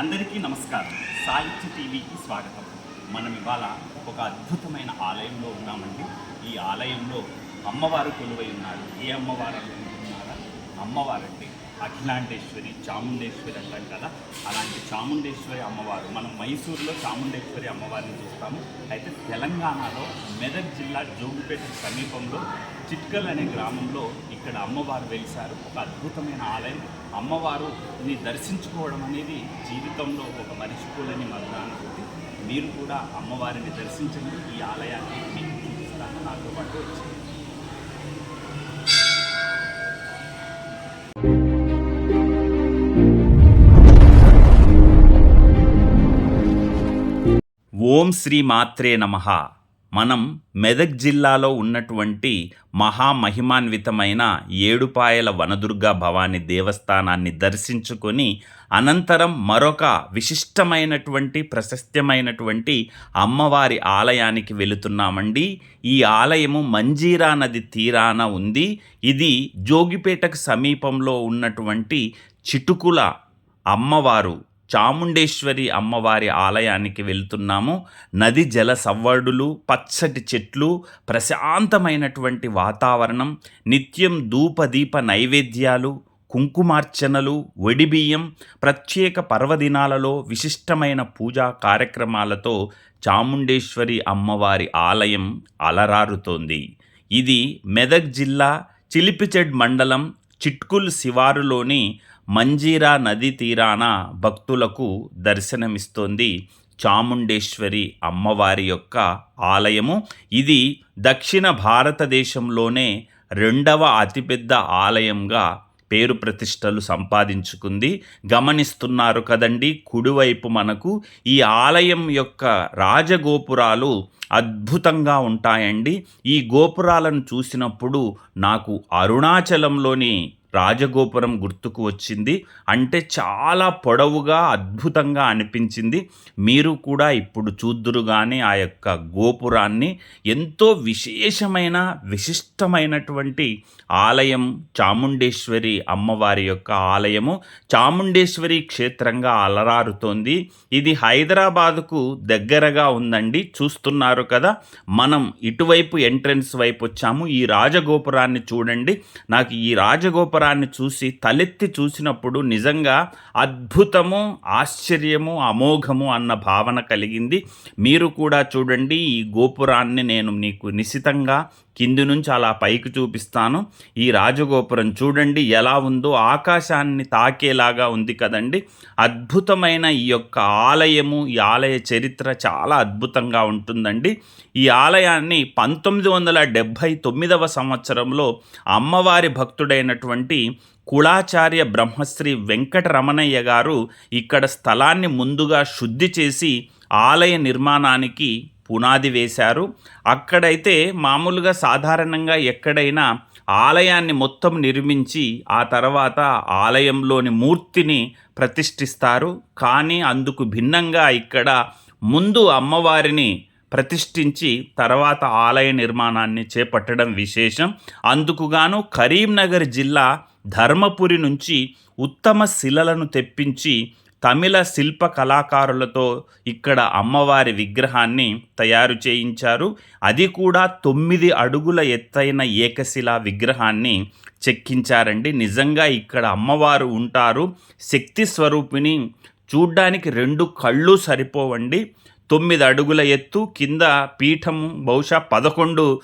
అందరికీ నమస్కారం. సాహిత్య టీవీకి స్వాగతం. మనం ఇవాళ ఒక అద్భుతమైన ఆలయంలో ఉన్నామండి. ఈ ఆలయంలో అమ్మవారు కొలువై ఉన్నారు. ఏ అమ్మవారు అనుకుంటున్నారా అమ్మవారండి. అఖిలాండేశ్వరి చాముండేశ్వరి అంటాం కదా? అలాంటి చాముండేశ్వరి అమ్మవారు. మనం మైసూరులో చాముండేశ్వరి అమ్మవారిని చూస్తాము. అయితే తెలంగాణలో మెదక్ జిల్లా జోగుపేట సమీపంలో చిట్కల్ అనే గ్రామంలో ఇక్కడ అమ్మవారు వెలిశారు. ఒక అద్భుతమైన ఆలయం. అమ్మవారుని దర్శించుకోవడం అనేది జీవితంలో ఒక మరిచిపోలేని మరణానుభూతి మీరు కూడా అమ్మవారిని దర్శించండి. ఈ ఆలయాన్ని మీకు చూపిస్తాను. నాతో పాటు వచ్చింది ఓం శ్రీ మాత్రే నమః. మనం మెదక్ జిల్లాలో ఉన్నటువంటి మహామహిమాన్వితమైన ఏడుపాయల వనదుర్గా భవాని దేవస్థానాన్ని దర్శించుకొని అనంతరం మరొక విశిష్టమైనటువంటి ప్రశస్త్యమైనటువంటి అమ్మవారి ఆలయానికి వెళుతున్నామండి. ఈ ఆలయము మంజీరా నది తీరాన ఉంది. ఇది జోగిపేటకు సమీపంలో ఉన్నటువంటి చిటుకుల అమ్మవారు చాముండేశ్వరి అమ్మవారి ఆలయానికి వెళ్తున్నాము. నది జల సవ్వడులు పచ్చటి చెట్లు ప్రశాంతమైనటువంటి వాతావరణం నిత్యం ధూపదీప నైవేద్యాలు కుంకుమార్చనలు ఒడిబియ్యం ప్రత్యేక పర్వదినాలలో విశిష్టమైన పూజా కార్యక్రమాలతో చాముండేశ్వరి అమ్మవారి ఆలయం అలరారుతోంది. ఇది మెదక్ జిల్లా చిలిపిచెడ్ మండలం చిట్కుల్ శివారులోని మంజీరా నదీ తీరాన భక్తులకు దర్శనమిస్తోంది చాముండేశ్వరి అమ్మవారి యొక్క ఆలయము. ఇది దక్షిణ భారతదేశంలోనే రెండవ అతిపెద్ద ఆలయంగా పేరు ప్రతిష్టలు సంపాదించుకుంది. గమనిస్తున్నారు కదండి కుడివైపు మనకు ఈ ఆలయం యొక్క రాజగోపురాలు అద్భుతంగా ఉంటాయండి. ఈ గోపురాలను చూసినప్పుడు నాకు అరుణాచలంలోని రాజగోపురం గుర్తుకు వచ్చింది. అంటే చాలా పొడవుగా అద్భుతంగా అనిపించింది. మీరు కూడా ఇప్పుడు చూద్దురు కానీ ఆ యొక్క గోపురాన్ని. ఎంతో విశేషమైన విశిష్టమైనటువంటి ఆలయం చాముండేశ్వరి అమ్మవారి యొక్క ఆలయము. చాముండేశ్వరి క్షేత్రంగా అలరారుతోంది. ఇది హైదరాబాదుకు దగ్గరగా ఉందండి. చూస్తున్నారు కదా. మనం ఇటువైపు ఎంట్రన్స్ వైపు వచ్చాము. ఈ రాజగోపురాన్ని చూడండి. నాకు ఈ గోపురాన్ని చూసి తలెత్తి చూసినప్పుడు నిజంగా అద్భుతము ఆశ్చర్యము అమోఘము అన్న భావన కలిగింది. మీరు కూడా చూడండి ఈ గోపురాన్ని నేను నీకు నిశితంగా కింది నుంచి అలా పైకి చూపిస్తాను. ఈ రాజగోపురం చూడండి ఎలా ఉందో ఆకాశాన్ని తాకేలాగా ఉంది కదండి. అద్భుతమైన ఈ యొక్క ఆలయము ఈ ఆలయ చరిత్ర చాలా అద్భుతంగా ఉంటుందండి. ఈ ఆలయాన్ని పంతొమ్మిది వందల డెబ్భై తొమ్మిదవ సంవత్సరంలో అమ్మవారి భక్తుడైనటువంటి కులాచార్య బ్రహ్మశ్రీ వెంకటరమణయ్య గారు ఇక్కడ స్థలాన్ని ముందుగా శుద్ధి చేసి ఆలయ నిర్మాణానికి పునాది వేశారు. అక్కడైతే మామూలుగా సాధారణంగా ఎక్కడైనా ఆలయాన్ని మొత్తం నిర్మించి ఆ తర్వాత ఆలయంలోని మూర్తిని ప్రతిష్ఠిస్తారు. కానీ అందుకు భిన్నంగా ఇక్కడ ముందు అమ్మవారిని ప్రతిష్ఠించి తర్వాత ఆలయ నిర్మాణాన్ని చేపట్టడం విశేషం. అందుకుగాను కరీంనగర్ జిల్లా ధర్మపురి నుంచి ఉత్తమ శిలలను తెప్పించి తమిళ శిల్ప కళాకారులతో ఇక్కడ అమ్మవారి విగ్రహాన్ని తయారు చేయించారు. అది కూడా తొమ్మిది అడుగుల ఎత్తైన ఏకశిలా విగ్రహాన్ని చెక్కించారండి. నిజంగా ఇక్కడ అమ్మవారు ఉంటారు. శక్తి స్వరూపిణి. చూడ్డానికి రెండు కళ్ళు సరిపోవండి. తొమ్మిది అడుగుల ఎత్తు కింద పీఠం బహుశా పదకొండు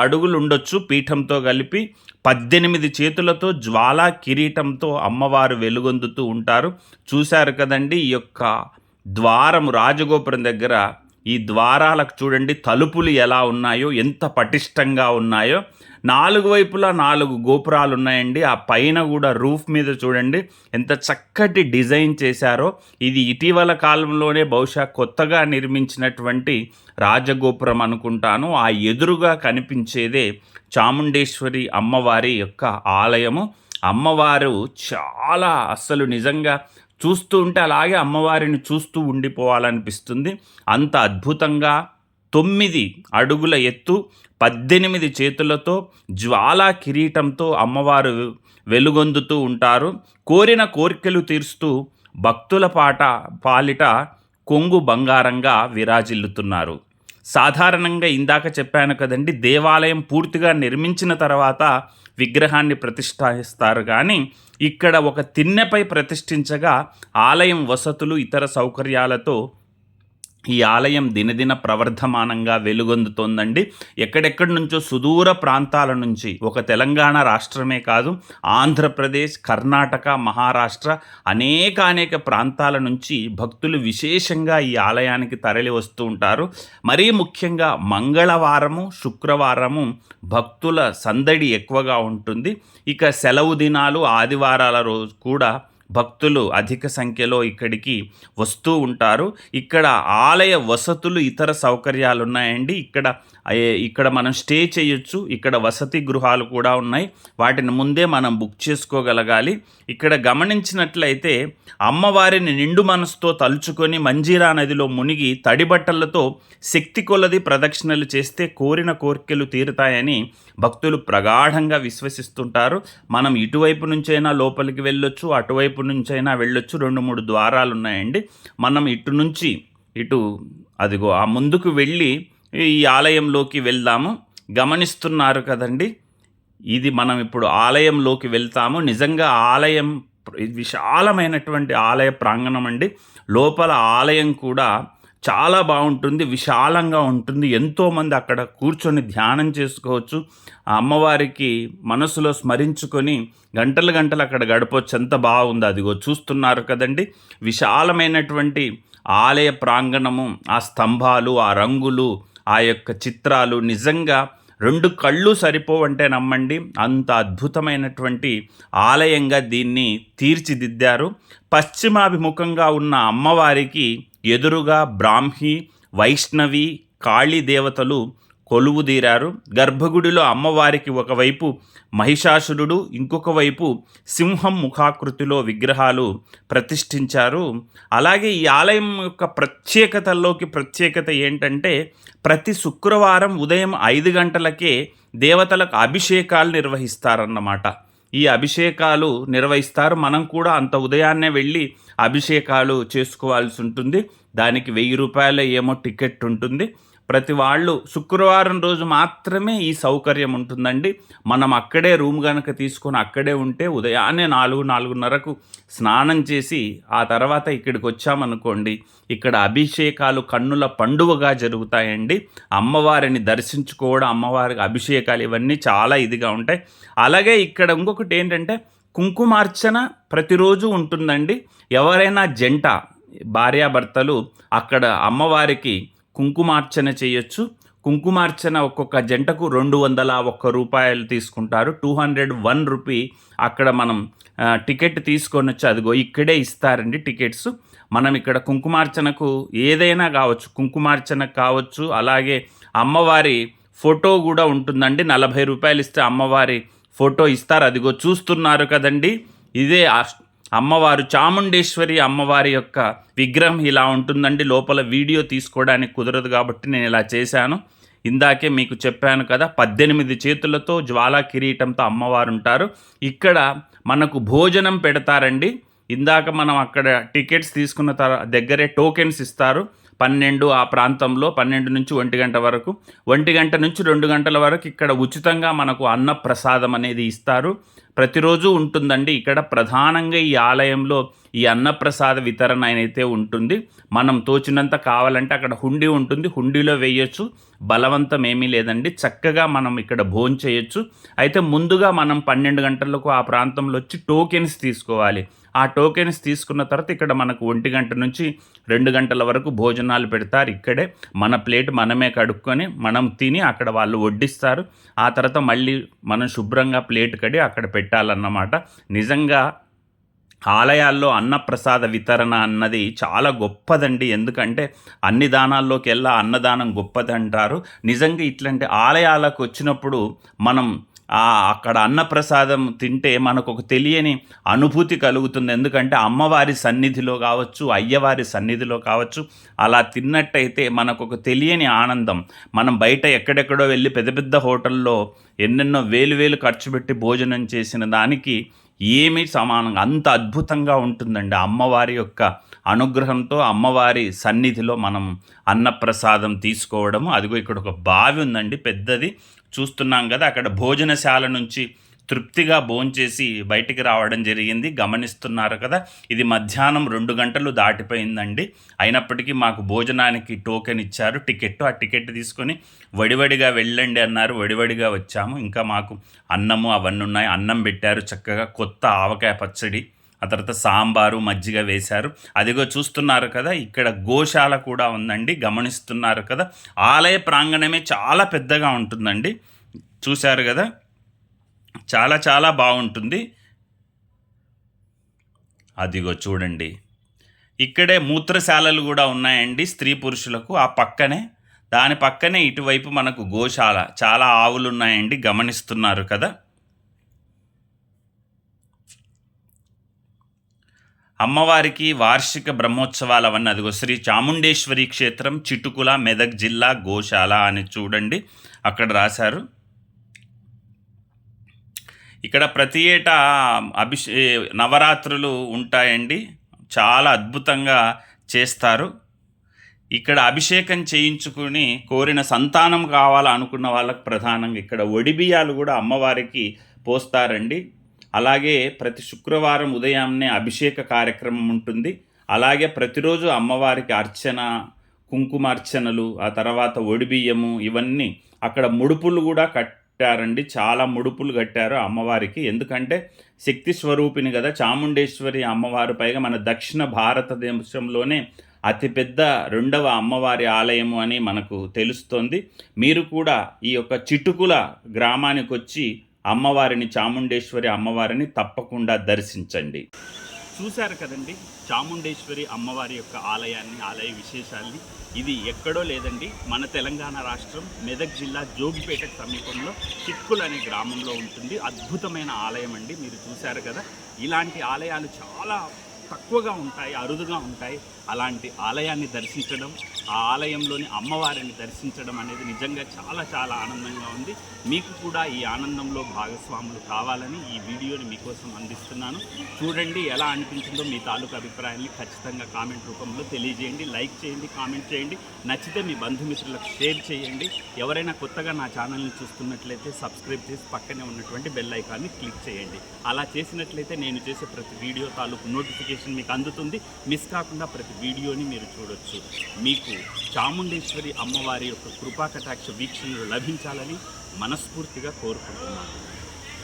అడుగులు ఉండొచ్చు పీఠంతో కలిపి. పద్దెనిమిది చేతులతో జ్వాలా కిరీటంతో అమ్మవారు వెలుగొందుతూ ఉంటారు. చూశారు కదండి ఈ యొక్క ద్వారము రాజగోపురం దగ్గర. ఈ ద్వారాలకు చూడండి తలుపులు ఎలా ఉన్నాయో ఎంత పటిష్టంగా ఉన్నాయో. నాలుగు వైపులా నాలుగు గోపురాలు ఉన్నాయండి ఆ పైన కూడా రూఫ్ మీద చూడండి. ఎంత చక్కటి డిజైన్ చేశారో. ఇది ఇటీవల కాలంలోనే బహుశా కొత్తగా నిర్మించినటువంటి రాజగోపురం అనుకుంటాను. ఆ ఎదురుగా కనిపించేదే చాముండేశ్వరి అమ్మవారి యొక్క ఆలయము. అమ్మవారు చాలా అస్సలు నిజంగా చూస్తూ ఉంటే అలాగే అమ్మవారిని చూస్తూ ఉండిపోవాలనిపిస్తుంది. అంత అద్భుతంగా తొమ్మిది అడుగుల ఎత్తు పద్దెనిమిది చేతులతో జ్వాలా కిరీటంతో అమ్మవారు వెలుగొందుతూ ఉంటారు. కోరిన కోరికలు తీరుస్తూ భక్తుల పాట పాలిట కొంగు బంగారంగా విరాజిల్లుతున్నారు. సాధారణంగా ఇందాక చెప్పాను కదండి దేవాలయం పూర్తిగా నిర్మించిన తర్వాత విగ్రహాన్ని ప్రతిష్టాయిస్తారు కానీ ఇక్కడ ఒక తిన్నెపై ప్రతిష్ఠించగా ఆలయం వసతులు ఇతర సౌకర్యాలతో ఈ ఆలయం దినదిన ప్రవర్ధమానంగా వెలుగొందుతోందండి. ఎక్కడెక్కడి నుంచో సుదూర ప్రాంతాల నుంచి ఒక తెలంగాణ రాష్ట్రమే కాదు ఆంధ్రప్రదేశ్ కర్ణాటక మహారాష్ట్ర అనేక అనేక ప్రాంతాల నుంచి భక్తులు విశేషంగా ఈ ఆలయానికి తరలి వస్తూ ఉంటారు. మరీ ముఖ్యంగా మంగళవారము శుక్రవారము భక్తుల సందడి ఎక్కువగా ఉంటుంది. ఇక సెలవు దినాలు ఆదివారాల రోజు కూడా భక్తులు అధిక సంఖ్యలో ఇక్కడికి వస్తూ ఉంటారు. ఇక్కడ ఆలయ వసతులు ఇతర సౌకర్యాలు ఉన్నాయండి ఇక్కడ ఇక్కడ మనం స్టే చేయొచ్చు. ఇక్కడ వసతి గృహాలు కూడా ఉన్నాయి. వాటిని ముందే మనం బుక్ చేసుకోగలగాలి. ఇక్కడ గమనించినట్లయితే అమ్మవారిని నిండు మనసుతో తలుచుకొని మంజీరా నదిలో మునిగి తడి బట్టలతో శక్తి కొలది ప్రదక్షిణలు చేస్తే కోరిన కోరికలు తీరుతాయని భక్తులు ప్రగాఢంగా విశ్వసిస్తుంటారు. మనం ఇటువైపు నుంచైనా లోపలికి వెళ్ళొచ్చు అటువైపు నుంచైనా వెళ్ళొచ్చు. రెండు మూడు ద్వారాలు ఉన్నాయండి మనం ఇటు నుంచి ఇటు అదిగో ఆ ముందుకు వెళ్ళి ఈ ఆలయంలోకి వెళ్దాము. గమనిస్తున్నారు కదండి ఇది మనం ఇప్పుడు ఆలయంలోకి వెళ్తాము. నిజంగా ఆలయం విశాలమైనటువంటి ఆలయ ప్రాంగణం అండి. లోపల ఆలయం కూడా చాలా బాగుంటుంది విశాలంగా ఉంటుంది. ఎంతోమంది అక్కడ కూర్చొని ధ్యానం చేసుకోవచ్చు. ఆ అమ్మవారికి మనసులో స్మరించుకొని గంటలు గంటలు అక్కడ గడపవచ్చు ఎంత బాగుంది అదిగో చూస్తున్నారు కదండి. విశాలమైనటువంటి ఆలయ ప్రాంగణము ఆ స్తంభాలు ఆ రంగులు ఆ యొక్క చిత్రాలు నిజంగా రెండు కళ్ళు సరిపోవంటే నమ్మండి. అంత అద్భుతమైనటువంటి ఆలయంగా దీన్ని తీర్చిదిద్దారు. పశ్చిమాభిముఖంగా ఉన్న అమ్మవారికి ఎదురుగా బ్రాహ్మి వైష్ణవి కాళీ దేవతలు కొలువుదీరారు గర్భగుడిలో అమ్మవారికి ఒకవైపు మహిషాసురుడు ఇంకొక వైపు సింహం ముఖాకృతిలో విగ్రహాలు ప్రతిష్ఠించారు. అలాగే ఈ ఆలయం యొక్క ప్రత్యేకతల్లోకి ప్రత్యేకత ఏంటంటే ప్రతి శుక్రవారం ఉదయం ఐదు గంటలకే దేవతలకు అభిషేకాలు నిర్వహిస్తారన్నమాట. ఈ అభిషేకాలు నిర్వహిస్తారు. మనం కూడా అంత ఉదయాన్నే వెళ్ళి అభిషేకాలు చేసుకోవాల్సి ఉంటుంది. దానికి వెయ్యి రూపాయల ఏమో టికెట్ ఉంటుంది. ప్రతి వాళ్ళు శుక్రవారం రోజు మాత్రమే ఈ సౌకర్యం ఉంటుందండి. మనం అక్కడే రూమ్ కనుక తీసుకొని అక్కడే ఉంటే ఉదయాన్నే నాలుగు నాలుగున్నరకు స్నానం చేసి ఆ తర్వాత ఇక్కడికి వచ్చామనుకోండి ఇక్కడ అభిషేకాలు కన్నుల పండువగా జరుగుతాయండి. అమ్మవారిని దర్శించుకోవడం అమ్మవారికి అభిషేకాలు ఇవన్నీ చాలా ఇదిగా ఉంటాయి. అలాగే ఇక్కడ ఇంకొకటి ఏంటంటే కుంకుమార్చన ప్రతిరోజు ఉంటుందండి. ఎవరైనా జంట భార్యాభర్తలు అక్కడ అమ్మవారికి కుంకుమార్చన చేయొచ్చు. కుంకుమార్చన ఒక్కొక్క జంటకు రెండు వందల ఒక్క రూపాయలు తీసుకుంటారు. టూ హండ్రెడ్ వన్ రూపీ అక్కడ మనం టికెట్ తీసుకొని వచ్చి అదిగో ఇక్కడే ఇస్తారండి టికెట్స్. మనం ఇక్కడ కుంకుమార్చనకు ఏదైనా కావచ్చు కుంకుమార్చన కావచ్చు అలాగే అమ్మవారి ఫోటో కూడా ఉంటుందండి. నలభై రూపాయలు ఇస్తే అమ్మవారి ఫోటో ఇస్తారు. అదిగో చూస్తున్నారు కదండి. ఇదే ఆ- అమ్మవారు చాముండేశ్వరి అమ్మవారి యొక్క విగ్రహం ఇలా ఉంటుందండి. లోపల వీడియో తీసుకోవడానికి కుదరదు కాబట్టి నేను ఇలా చేశాను. ఇందాకే మీకు చెప్పాను కదా పద్దెనిమిది చేతులతో జ్వాలా కిరీటంతో అమ్మవారు ఉంటారు. ఇక్కడ మనకు భోజనం పెడతారండి. ఇందాక మనం అక్కడ టికెట్స్ తీసుకున్న తర్వాత దగ్గరే టోకెన్స్ ఇస్తారు. పన్నెండు ఆ ప్రాంతంలో పన్నెండు నుంచి ఒంటి గంట వరకు. ఒంటి గంట నుంచి రెండు గంటల వరకు ఇక్కడ ఉచితంగా మనకు అన్న ప్రసాదం అనేది ఇస్తారు. ప్రతిరోజు ఉంటుందండి. ఇక్కడ ప్రధానంగా ఈ ఆలయంలో ఈ అన్నప్రసాద వితరణ అయితే ఉంటుంది. మనం తోచినంత కావాలంటే అక్కడ హుండీ ఉంటుంది. హుండీలో వేయొచ్చు. బలవంతం ఏమీ లేదండి. చక్కగా మనం ఇక్కడ భోజనం చేయొచ్చు అయితే ముందుగా మనం పన్నెండు గంటలకు ఆ ప్రాంతంలో వచ్చి టోకెన్స్ తీసుకోవాలి. ఆ టోకెన్స్ తీసుకున్న తర్వాత ఇక్కడ మనకు ఒంటి గంట నుంచి రెండు గంటల వరకు భోజనాలు పెడతారు ఇక్కడే. మన ప్లేట్ మనమే కడుక్కొని మనం తిని అక్కడ వాళ్ళు వడ్డిస్తారు. ఆ తర్వాత మళ్ళీ మనం శుభ్రంగా ప్లేట్ కడి అక్కడ పెట్టాలన్నమాట. నిజంగా ఆలయాల్లో అన్నప్రసాద వితరణ అన్నది చాలా గొప్పదండి. ఎందుకంటే అన్ని దానాల్లోకి వెళ్ళా అన్నదానం గొప్పది అంటారు నిజంగా ఇట్లాంటి ఆలయాలకు వచ్చినప్పుడు మనం అక్కడ అన్నప్రసాదం తింటే మనకు ఒక తెలియని అనుభూతి కలుగుతుంది. ఎందుకంటే అమ్మవారి సన్నిధిలో కావచ్చు అయ్యవారి సన్నిధిలో కావచ్చు అలా తిన్నట్టయితే మనకు ఒక తెలియని ఆనందం. మనం బయట ఎక్కడెక్కడో వెళ్ళి పెద్ద పెద్ద హోటల్లో ఎన్నెన్నో వేలు వేలు ఖర్చు పెట్టి భోజనం చేసిన దానికి ఏమీ సమానంగా అంత అద్భుతంగా ఉంటుందండి. అమ్మవారి యొక్క అనుగ్రహంతో అమ్మవారి సన్నిధిలో మనం అన్నప్రసాదం తీసుకోవడము. అదిగో ఇక్కడ ఒక బావి ఉందండి పెద్దది. చూస్తున్నాం కదా అక్కడ భోజనశాల నుంచి తృప్తిగా భోంచేసి బయటికి రావడం జరిగింది. గమనిస్తున్నారు కదా ఇది మధ్యాహ్నం రెండు గంటలు దాటిపోయిందండి. అయినప్పటికీ మాకు భోజనానికి టోకెన్ ఇచ్చారు. టికెట్ ఆ టికెట్ తీసుకొని వడివడిగా వెళ్ళండి అన్నారు. వడివడిగా వచ్చాము. ఇంకా మాకు అన్నము అవన్నీ ఉన్నాయి. అన్నం పెట్టారు చక్కగా. కొత్త ఆవకాయ పచ్చడి ఆ తర్వాత సాంబారు మజ్జిగ వేశారు. అదిగో చూస్తున్నారు కదా ఇక్కడ గోశాల కూడా ఉందండి గమనిస్తున్నారు కదా. ఆలయ ప్రాంగణమే చాలా పెద్దగా ఉంటుందండి. చూశారు కదా? చాలా చాలా బాగుంటుంది. అదిగో చూడండి. ఇక్కడే మూత్రశాలలు కూడా ఉన్నాయండి స్త్రీ పురుషులకు ఆ పక్కనే. దాని పక్కనే ఇటువైపు మనకు గోశాల. చాలా ఆవులు ఉన్నాయండి గమనిస్తున్నారు కదా. అమ్మవారికి వార్షిక బ్రహ్మోత్సవాలు అవన్నీ అదిగో శ్రీ చాముండేశ్వరి క్షేత్రం చిటుకుల మెదక్ జిల్లా గోశాల అని చూడండి. అక్కడ రాశారు. ఇక్కడ ప్రతి ఏటా అభిషే నవరాత్రులు ఉంటాయండి. చాలా అద్భుతంగా చేస్తారు. ఇక్కడ అభిషేకం చేయించుకుని కోరిన సంతానం కావాలనుకున్న వాళ్ళకు ప్రధానంగా ఇక్కడ ఒడిబియాలు కూడా అమ్మవారికి పోస్తారండి. అలాగే ప్రతి శుక్రవారం ఉదయాన్నే అభిషేక కార్యక్రమం ఉంటుంది. అలాగే ప్రతిరోజు అమ్మవారికి అర్చన కుంకుమార్చనలు ఆ తర్వాత ఒడిబియ్యము ఇవన్నీ అక్కడ ముడుపులు కూడా కట్టారండి. చాలా ముడుపులు కట్టారు అమ్మవారికి. ఎందుకంటే శక్తి స్వరూపిణి కదా. చాముండేశ్వరి అమ్మవారు పైగా మన దక్షిణ భారతదేశంలోనే అతిపెద్ద రెండవ అమ్మవారి ఆలయము అని మనకు తెలుస్తోంది. మీరు కూడా ఈ యొక్క చిటుకుల గ్రామానికి వచ్చి అమ్మవారిని చాముండేశ్వరి అమ్మవారిని తప్పకుండా దర్శించండి. చూశారు కదండి చాముండేశ్వరి అమ్మవారి యొక్క ఆలయాన్ని ఆలయ విశేషాల్ని. ఇది ఎక్కడో లేదండి మన తెలంగాణ రాష్ట్రం మెదక్ జిల్లా జోగిపేటకు సమీపంలో చిక్కులు అనే గ్రామంలో ఉంటుంది. అద్భుతమైన ఆలయం అండి మీరు చూశారు కదా. ఇలాంటి ఆలయాలు చాలా తక్కువగా ఉంటాయి అరుదుగా ఉంటాయి. అలాంటి ఆలయాన్ని దర్శించడం ఆ ఆలయంలోని అమ్మవారిని దర్శించడం అనేది నిజంగా చాలా చాలా ఆనందంగా ఉంది. మీకు కూడా ఈ ఆనందంలో భాగస్వాములు కావాలని ఈ వీడియోని మీకోసం అందిస్తున్నాను. చూడండి ఎలా అనిపించిందో మీ తాలూకు అభిప్రాయాన్ని ఖచ్చితంగా కామెంట్ రూపంలో తెలియజేయండి. లైక్ చేయండి కామెంట్ చేయండి. నచ్చితే మీ బంధుమిత్రులకు షేర్ చేయండి. ఎవరైనా కొత్తగా నా ఛానల్ని చూస్తున్నట్లయితే సబ్స్క్రైబ్ చేసి పక్కనే ఉన్నటువంటి బెల్ ఐకాన్ని క్లిక్ చేయండి. అలా చేసినట్లయితే నేను చేసే ప్రతి వీడియో తాలూకు నోటిఫికేషన్ మీకు అందుతుంది. మిస్ కాకుండా ప్రతి వీడియోని మీరు చూడొచ్చు. మీకు చాముండేశ్వరి అమ్మవారి యొక్క కృపాకటాక్ష వీక్షణలు లభించాలని మనస్ఫూర్తిగా కోరుకుంటున్నాను.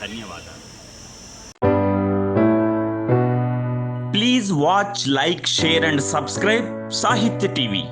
ధన్యవాదాలు. Please watch like share and subscribe Sahitya TV